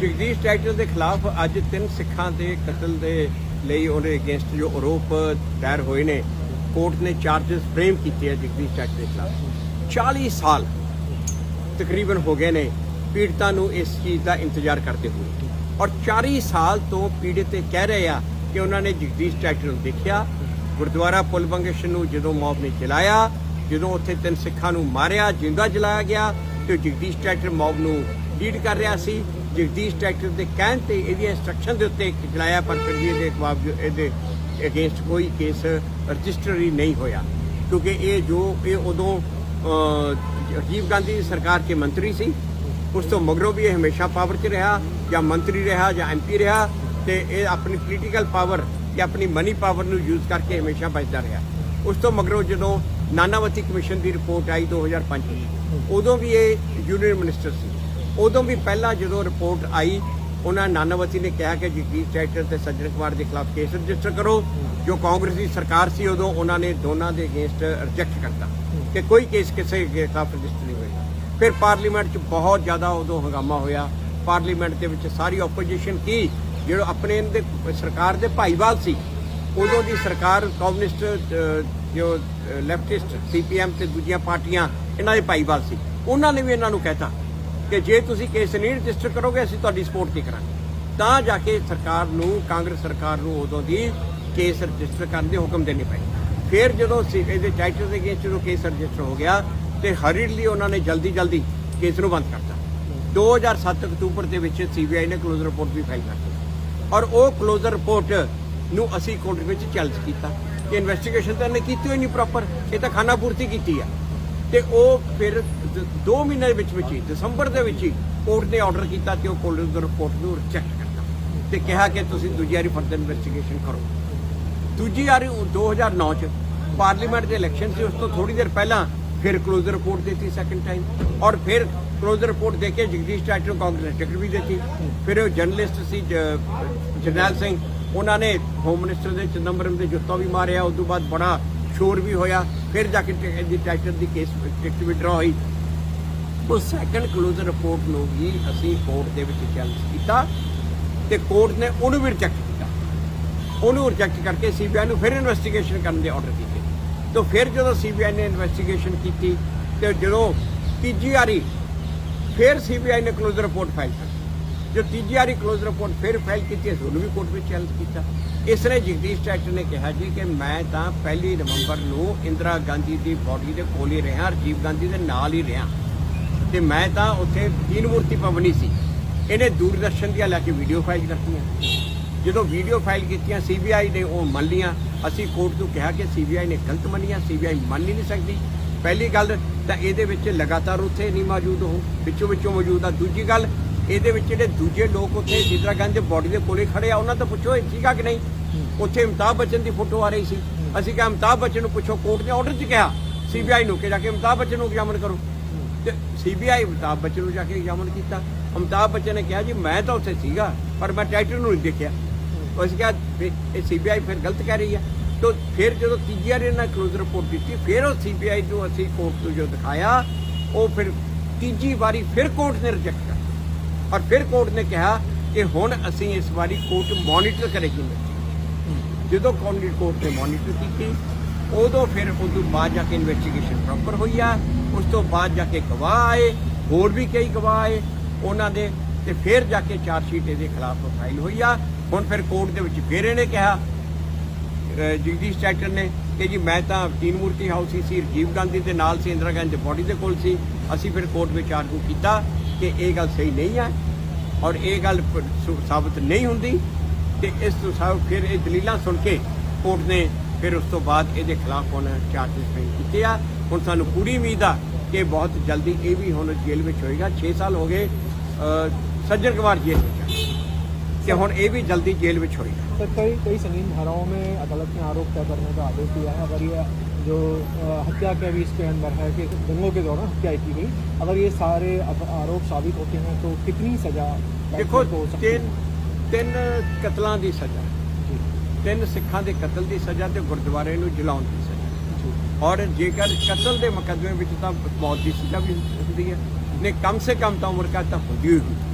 Jagdish tractor ਦੇ ਖਿਲਾਫ ਅੱਜ ਤਿੰਨ ਸਿੱਖਾਂ ਦੇ ਕਤਲ ਦੇ ਲਈ ਉਹਦੇ ਅਗੇਂਸਟ ਜੋ ਆਰੋਪ ਦਾਇਰ ਹੋਏ ਨੇ, ਕੋਰਟ ਨੇ ਚਾਰजेस ਫਰੇਮ ਕੀਤੇ ਆ ਜਗਦੀਸ਼ ਟਰੈਕਟਰ ਦੇ ਖਿਲਾਫ। 40 ਸਾਲ ਤਕਰੀਬਨ ਹੋ ਗਏ ਨੇ ਪੀੜਤਾਂ ਨੂੰ ਇਸ ਚੀਜ਼ ਦਾ ਇੰਤਜ਼ਾਰ ਕਰਦੇ ਹੋਏ। ਔਰ 40 ਸਾਲ ਤੋਂ ਪੀੜਤ ਇਹ ਕਹਿ ਰਹੇ ਆ ਕਿ ਉਹਨਾਂ ਨੇ ਜਗਦੀਸ਼ ਟਰੈਕਟਰ ਨੂੰ ਦੇਖਿਆ, ਗੁਰਦੁਆਰਾ ਪੁਲ ਪੁਲਬੰਗੇਸ਼ ਨੂੰ ਜਦੋਂ ਮੌਬ ਨੇ ਚਲਾਇਆ ਜਦੋਂ ਉੱਥੇ ਤਿੰਨ ਸਿੱਖਾਂ ਨੂੰ ਮਾਰਿਆ, ਜਿੰਦਾ ਜਲਾਇਆ ਗਿਆ, ਤੇ ਜਗਦੀਸ਼ ਟਰੈਕਟਰ ਮੌਬ ਨੂੰ ਲੀਡ ਕਰ ਰਿਹਾ ਸੀ। ਜਗਦੀਸ਼ ਟਾਈਟਲ ਦੇ ਕਹਿਣ ਤੇ ਇਹਦੀਆਂ ਇੰਸਟਰਕਸ਼ਨ ਦੇ ਉੱਤੇ ਚਲਾਇਆ ਪਰ ਫਿਰ ਵੀ ਇਹਦੇ ਬਾਵਜੂਦ ਇਹਦੇ ਅਗੇਂਸਟ ਕੋਈ ਕੇਸ ਰਜਿਸਟਰ ਹੀ ਨਹੀਂ ਹੋਇਆ। ਕਿਉਂਕਿ ਇਹ ਜੋ ਇਹ ਉਦੋਂ ਰਾਜੀਵ ਗਾਂਧੀ ਦੀ ਸਰਕਾਰ 'ਚ ਮੰਤਰੀ ਸੀ, ਉਸ ਤੋਂ ਮਗਰੋਂ ਵੀ ਇਹ ਹਮੇਸ਼ਾ ਪਾਵਰ 'ਚ ਰਿਹਾ, ਜਾਂ ਮੰਤਰੀ ਰਿਹਾ, ਜਾਂ ਐਮਪੀ ਰਿਹਾ, ਤੇ ਇਹ ਆਪਣੀ ਪੋਲੀਟੀਕਲ ਪਾਵਰ ਜਾਂ ਆਪਣੀ ਮਨੀ ਪਾਵਰ ਨੂੰ ਯੂਜ਼ ਕਰਕੇ ਹਮੇਸ਼ਾ ਬਚਦਾ ਰਿਹਾ। ਉਸ ਤੋਂ ਮਗਰੋਂ ਜਦੋਂ ਨਾਨਾਵਤੀ ਕਮਿਸ਼ਨ ਦੀ ਰਿਪੋਰਟ ਆਈ 2005 ਵਿੱਚ ਉਦੋਂ ਵੀ ਇਹ ਯੂਨੀਅਨ ਮਿਨਿਸਟਰ ਸੀ। ਉਦੋਂ ਵੀ ਪਹਿਲਾਂ ਜਦੋਂ ਰਿਪੋਰਟ ਆਈ, ਉਹਨਾਂ ਨਾਨਾਵਤੀ ਨੇ ਕਿਹਾ ਕਿ ਜਗਜੀਤ ਟਾਈਟਲ ਤੇ ਸੱਜਣ ਕੁਮਾਰ ਦੇ ਖਿਲਾਫ ਕੇਸ ਰਜਿਸਟਰ ਕਰੋ। ਜੋ ਕਾਂਗਰਸ ਦੀ ਸਰਕਾਰ ਸੀ, ਉਦੋਂ ਉਹਨਾਂ ਨੇ ਦੋਨਾਂ ਦੇ ਅਗੇਂਸਟ ਰਿਜੈਕਟ ਕਰਤਾ ਕਿ ਕੋਈ ਕੇਸ ਕਿਸੇ ਦੇ ਖਿਲਾਫ ਰਜਿਸਟਰ ਨਹੀਂ ਹੋਏਗਾ ਫਿਰ ਪਾਰਲੀਮੈਂਟ 'ਚ ਬਹੁਤ ਜ਼ਿਆਦਾ ਉਦੋਂ ਹੰਗਾਮਾ ਹੋਇਆ। ਪਾਰਲੀਮੈਂਟ ਦੇ ਵਿੱਚ ਸਾਰੀ ਆਪੋਜੀਸ਼ਨ ਕੀ, ਜਿਹੜਾ ਆਪਣੇ ਦੇ ਸਰਕਾਰ ਦੇ ਭਾਈਵਾਲ ਸੀ, ਉਦੋਂ ਦੀ ਸਰਕਾਰ ਕਮਿਊਨਿਸਟ ਜੋ ਲੈਫਟਿਸਟ ਸੀਪੀਐਮ ਤੇ ਦੂਜੀਆਂ ਪਾਰਟੀਆਂ, ਇਹਨਾਂ ਦੇ ਭਾਈਵਾਲ ਸੀ। ਉਹਨਾਂ ਨੇ ਵੀ ਇਹਨਾਂ ਨੂੰ ਕਹਿਤਾ ਕਿ ਜੇ ਤੁਸੀਂ ਕੇਸ ਨਹੀਂ ਰਜਿਸਟਰ ਕਰੋਗੇ, ਅਸੀਂ ਤੁਹਾਡੀ ਸਪੋਰਟ ਨਹੀਂ ਕਰਾਂਗੇ। ਤਾਂ ਜਾ ਕੇ ਸਰਕਾਰ ਨੂੰ, ਕਾਂਗਰਸ ਸਰਕਾਰ ਨੂੰ ਉਦੋਂ ਦੀ ਕੇਸ ਰਜਿਸਟਰ ਕਰਨ ਦੇ ਹੁਕਮ ਦੇਣੇ ਪਏ। ਫਿਰ ਜਦੋਂ ਸੀ- ਇਹਦੇ ਟਾਈਟਲ ਦੇ ਅਗੇਂਸਟ ਜਦੋਂ ਕੇਸ ਰਜਿਸਟਰ ਹੋ ਗਿਆ, ਤੇ ਹਰੀਡਲੀ ਉਹਨਾਂ ਨੇ ਜਲਦੀ ਜਲਦੀ ਕੇਸ ਨੂੰ ਬੰਦ ਕਰਤਾ। 2007 ਅਕਤੂਬਰ ਦੇ ਵਿੱਚ ਸੀਬੀਆਈ ਨੇ ਕਲੋਜ਼ਰ ਰਿਪੋਰਟ ਵੀ ਫਾਈਲ ਕਰਤੀ ਔਰ ਉਹ ਕਲੋਜ਼ਰ ਰਿਪੋਰਟ ਨੂੰ ਅਸੀਂ ਕੋਰਟ ਵਿੱਚ ਚੈਲੰਜ ਕੀਤਾ ਕਿ ਇਨਵੈਸਟੀਗੇਸ਼ਨ ਤਾਂ ਇਹਨੇ ਕੀਤੀ ਹੋਈ ਨਹੀਂ ਪ੍ਰੋਪਰ ਇਹ ਤਾਂ ਖਾਨਾ ਪੂਰਤੀ ਕੀਤੀ ਆ। ਤੇ ਉਹ ਫਿਰ 2 ਮਹੀਨੇ ਦੇ ਵਿੱਚ ਵਿੱਚ ਹੀ, ਦਸੰਬਰ ਦੇ ਵਿੱਚ ਹੀ ਕੋਰਟ ਨੇ ਆਰਡਰ ਕੀਤਾ ਕਿ ਉਹ ਕਲੋਜ਼ਰ ਰਿਪੋਰਟ ਨੂੰ ਰਿਜੈਕਟ ਕਰਤਾ ਤੇ ਕਿਹਾ ਕਿ ਤੁਸੀਂ ਦੂਜੀ ਵਾਰੀ ਫਰਦਰ ਇਨਵੈਸਟੀਗੇਸ਼ਨ ਕਰੋ। ਦੂਜੀ ਵਾਰੀ ਉਹ 2009 ਚ ਪਾਰਲੀਮੈਂਟ ਦੇ ਇਲੈਕਸ਼ਨ ਸੀ, ਉਸ ਤੋਂ ਥੋੜੀ ਦੇਰ ਪਹਿਲਾਂ ਫਿਰ ਕਲੋਜ਼ਰ ਰਿਪੋਰਟ ਦਿੱਤੀ ਸੈਕੰਡ ਟਾਈਮ ਔਰ ਫਿਰ ਕਲੋਜ਼ਰ ਰਿਪੋਰਟ ਦੇ ਕੇ ਜਗਦੀਸ਼ ਟਾਈਟਲ ਨੂੰ ਕਾਂਗਰਸ ਨੇ ਟਿਕਟ ਵੀ ਦਿੱਤੀ। ਫਿਰ ਉਹ ਜਰਨਲਿਸਟ ਸੀ, ਜ- ਜਰਨੈਲ ਸਿੰਘ, ਉਹਨਾਂ ਨੇ ਹੋਮ ਮਿਨਿਸਟਰ ਦੇ ਚਿਦੰਬਰਮ ਦੇ ਜੁੱਤਾ ਵੀ ਮਾਰਿਆ, ਉਸ ਤੋਂ ਬਾਅਦ ਬੜਾ ਸ਼ੋਰ ਵੀ ਹੋਇਆ। ਫਿਰ ਜਾ ਕੇ ਟਿਕ- ਦੀ ਟਾਈਟਲ ਦੀ ਕੇਸ ਟਿਕਟ ਵਿਡਰਾ ਹੋਈ। ਉਹ ਸੈਕੰਡ ਕਲੋਜ਼ਰ ਰਿਪੋਰਟ ਨੂੰ ਵੀ ਅਸੀਂ ਕੋਰਟ ਦੇ ਵਿੱਚ ਚੈਲੰਜ ਕੀਤਾ ਤੇ ਕੋਰਟ ਨੇ ਉਹਨੂੰ ਵੀ ਰਿਜੈਕਟ ਕੀਤਾ। ਉਹਨੂੰ ਰਿਜੈਕਟ ਕਰਕੇ ਸੀਬੀਆਈ ਨੂੰ ਫਿਰ ਇਨਵੈਸਟੀਗੇਸ਼ਨ ਕਰਨ ਦੇ ਆਰਡਰ ਕੀਤੇ। ਤੋਂ ਫਿਰ ਜਦੋਂ ਸੀਬੀਆਈ ਨੇ ਇਨਵੈਸਟੀਗੇਸ਼ਨ ਕੀਤੀ ਤੇ ਜਦੋਂ ਤੀਜੀ ਵਾਰੀ ਫਿਰ ਸੀਬੀਆਈ ਨੇ ਕਲੋਜ਼ਰ ਰਿਪੋਰਟ ਫਾਈਲ ਕੀਤੀ ਜੋ ਤੀਜੀ ਵਾਰੀ ਕਲੋਜ਼ ਰਿਪੋਰਟ ਫਿਰ ਫਾਈਲ ਕੀਤੀ, ਅਸੀਂ ਉਹਨੂੰ ਵੀ ਕੋਰਟ ਵਿੱਚ ਚੈਲੰਜ ਕੀਤਾ। ਇਸ ਨੇ ਜਗਦੀਸ਼ ਟਾਈਟਲ ਨੇ ਕਿਹਾ ਜੀ ਕਿ ਮੈਂ ਤਾਂ ਪਹਿਲੀ ਨਵੰਬਰ ਨੂੰ ਇੰਦਰਾ ਗਾਂਧੀ ਦੀ ਬਾਡੀ ਦੇ ਕੋਲ ਹੀ ਰਿਹਾ, ਰਾਜੀਵ ਗਾਂਧੀ ਦੇ ਨਾਲ ਹੀ ਰਿਹਾ। ਤੇ ਮੈਂ ਤਾਂ ਉੱਥੇ ਤੀਨ ਮੂਰਤੀ ਪਵਨੀ ਸੀ। ਇਹਨੇ ਦੂਰਦਰਸ਼ਨ ਦੀਆਂ ਲੈ ਕੇ ਵੀਡੀਓ ਫਾਈਲ ਕਰਤੀਆਂ। ਜਦੋਂ ਵੀਡੀਓ ਫਾਈਲ ਕੀਤੀਆਂ, ਸੀਬੀਆਈ ਨੇ ਉਹ ਮੰਨ ਲੀਆਂ ਅਸੀਂ ਕੋਰਟ ਨੂੰ ਕਿਹਾ ਕਿ ਸੀਬੀਆਈ ਨੇ ਗਲਤ ਮੰਨੀਆਂ, ਸੀਬੀਆਈ ਮੰਨ ਹੀ ਨਹੀਂ ਸਕਦੀ। ਪਹਿਲੀ ਗੱਲ ਤਾਂ ਇਹਦੇ ਵਿੱਚ ਲਗਾਤਾਰ ਉੱਥੇ ਨਹੀਂ ਮੌਜੂਦ ਉਹ ਵਿੱਚੋਂ ਵਿੱਚੋਂ ਮੌਜੂਦ ਆ। ਦੂਜੀ ਗੱਲ ਇਹਦੇ ਵਿੱਚ ਜਿਹੜੇ ਦੂਜੇ ਲੋਕ ਉੱਥੇ ਇੰਦਰਾ ਗਾਂਧੀ ਦੇ ਬਾਡੀ ਦੇ ਕੋਲੇ ਖੜੇ ਆ ਉਹਨਾਂ ਤੋਂ ਪੁੱਛੋ ਇਹ ਸੀਗਾ ਕਿ ਨਹੀਂ? ਉੱਥੇ ਅਮਿਤਾਭ ਬੱਚਨ ਦੀ ਫੋਟੋ ਆ ਰਹੀ ਸੀ। ਅਸੀਂ ਕਿਹਾ ਅਮਿਤਾਭ ਬੱਚਨ ਨੂੰ ਪੁੱਛੋ ਕੋਰਟ ਨੇ ਆਰਡਰ 'ਚ ਕਿਹਾ? ਸੀਬੀਆਈ ਨੂੰ ਕਿ ਜਾ ਕੇ ਅਮਿਤਾਭ ਬੱਚਨ ਨੂੰ ਐਗਜ਼ਾਮਨ ਕਰੋ। ਤੇ ਸੀਬੀਆਈ ਅਮਿਤਾਭ ਬੱਚਨ ਨੂੰ ਜਾ ਕੇ ਐਗਜ਼ਾਮਨ ਕੀਤਾ। ਅਮਿਤਾਭ ਬੱਚਨ ਨੇ ਕਿਹਾ ਜੀ ਮੈਂ ਤਾਂ ਉੱਥੇ ਸੀਗਾ ਪਰ ਮੈਂ ਟਾਈਟਲ ਨੂੰ ਨਹੀਂ ਦੇਖਿਆ। ਉਸ ਕਿਹਾ ਇਹ ਸੀਬੀਆਈ ਫਿਰ ਗਲਤ ਕਹਿ ਰਹੀ ਹੈ ਤੋਂ ਫਿਰ ਜਦੋਂ ਤੀਜੀ ਵਾਰ ਇਹਨਾਂ ਕਲੋਜ਼ ਰਿਪੋਰਟ ਦਿੱਤੀ ਫਿਰ ਉਹ ਸੀਬੀਆਈ ਨੂੰ ਅਸੀਂ ਕੋਰਟ ਨੂੰ ਜੋ ਦਿਖਾਇਆ ਉਹ ਫਿਰ ਤੀਜੀ ਵਾਰੀ ਫਿਰ ਕੋਰਟ ਨੇ ਰਿਜੈਕਟ ਕਰ ਔਰ ਫਿਰ ਕੋਰਟ ਨੇ ਕਿਹਾ ਕਿ ਹੁਣ ਅਸੀਂ ਇਸ ਵਾਰੀ ਕੋਰਟ ਮੋਨੀਟਰ ਕਰੇਗੀ ਜਦੋਂ ਕਾਨੂੰਨੀ ਕੋਰਟ ਨੇ ਮੋਨੀਟਰ ਕੀਤੀ, ਉਦੋਂ ਫਿਰ ਉਸ ਤੋਂ ਬਾਅਦ ਜਾ ਕੇ ਇਨਵੈਸਟੀਗੇਸ਼ਨ ਪ੍ਰੋਪਰ ਹੋਈ ਆ। ਉਸ ਤੋਂ ਬਾਅਦ ਜਾ ਕੇ ਗਵਾਹ ਆਏ, ਹੋਰ ਵੀ ਕਈ ਗਵਾਹ ਆਏ, ਉਹਨਾਂ ਦੇ ਤੇ ਫਿਰ ਜਾ ਕੇ ਚਾਰਜ ਸ਼ੀਟ ਇਹਦੇ ਖਿਲਾਫ ਫਾਈਲ ਹੋਈ ਆ। ਹੁਣ ਫਿਰ ਕੋਰਟ ਦੇ ਵਿੱਚ ਫਿਰ ਇਹਨੇ ਕਿਹਾ ਜਗਦੀਸ਼ ਚੈਟਰ ਨੇ ਕਿ ਜੀ ਮੈਂ ਤਾਂ ਤੀਨ ਮੂਰਤੀ ਹਾਊਸ ਹੀ ਸੀ ਰਾਜੀਵ ਗਾਂਧੀ ਦੇ ਨਾਲ ਸੀ, ਇੰਦਰਾ ਗਾਂਧੀ ਬੋਡੀ ਦੇ ਕੋਲ ਸੀ। ਅਸੀਂ ਫਿਰ ਕੋਰਟ ਵਿੱਚ ਆਰਗੂ ਕੀਤਾ। ਕਿ ਇਹ ਗੱਲ ਸਹੀ ਨਹੀਂ ਹੈ ਔਰ ਇਹ ਗੱਲ ਪ- ਸੁ- ਸਾਬਤ ਨਹੀਂ ਹੁੰਦੀ ਤੇ ਇਸ ਤੋਂ ਸਾਬ ਫਿਰ ਇਹ ਦਲੀਲਾਂ ਸੁਣ ਕੇ ਕੋਰਟ ਨੇ ਫਿਰ ਉਸ ਤੋਂ ਬਾਅਦ ਇਹਦੇ ਖਿਲਾਫ ਹੁਣ ਚਾਰਜਸ ਫਾਈਲ ਕੀਤੇ ਆ ਹੁਣ ਸਾਨੂੰ ਪੂਰੀ ਉਮੀਦ ਆ ਕਿ ਬਹੁਤ ਜਲਦੀ ਇਹ ਵੀ ਹੁਣ ਜੇਲ੍ਹ ਵਿੱਚ ਹੋਏਗਾ 6 ਸਾਲ ਹੋ ਗਏ ਅਹ, ਸੱਜਣ ਕੁਮਾਰ ਜੇਲ੍ਹ ਵਿੱਚ ਆ। ਤੇ ਹੁਣ ਇਹ ਵੀ ਜਲਦੀ ਜੇਲ੍ਹ ਵਿੱਚ ਹੋਏਗਾ सर कई कई संगीन धाराओं में अदालत ने आरोप तय करने का आदेश दिया है अगर ये जो अ, हत्या के भी इसके अंदर है कि दंगों के दौरान हत्या की गई अगर ये सारे अप- आरोप साबित होते हैं तो कितनी सजा ਦੇਖੋ बैठने को हो सकती है? ਤਿੰਨ ਤਿੰਨ ਕਤਲਾਂ ਦੀ ਸਜ਼ਾ जी ਤਿੰਨ ਸਿੱਖਾਂ ਦੇ ਕਤਲ ਦੀ ਸਜ਼ਾ ਤੇ ਗੁਰਦੁਆਰੇ ਨੂੰ ਜਲਾਉਣ ਦੀ ਸਜ਼ਾ जी ਔਰ ਜੇਕਰ ਕਤਲ ਦੇ ਮੁਕੱਦਮੇ ਵਿੱਚ ਤਾਂ ਮੌਤ ਦੀ ਸਜ਼ਾ ਵੀ ਹੁੰਦੀ ਹੈ ਨੇ ਕਮ ਸੇ ਕਮ ਤਾਂ ਉਮਰ ਕੈਦ ਤਾਂ ਹੁੰਦੀ ਹੋਈ ਹੁੰਦੀ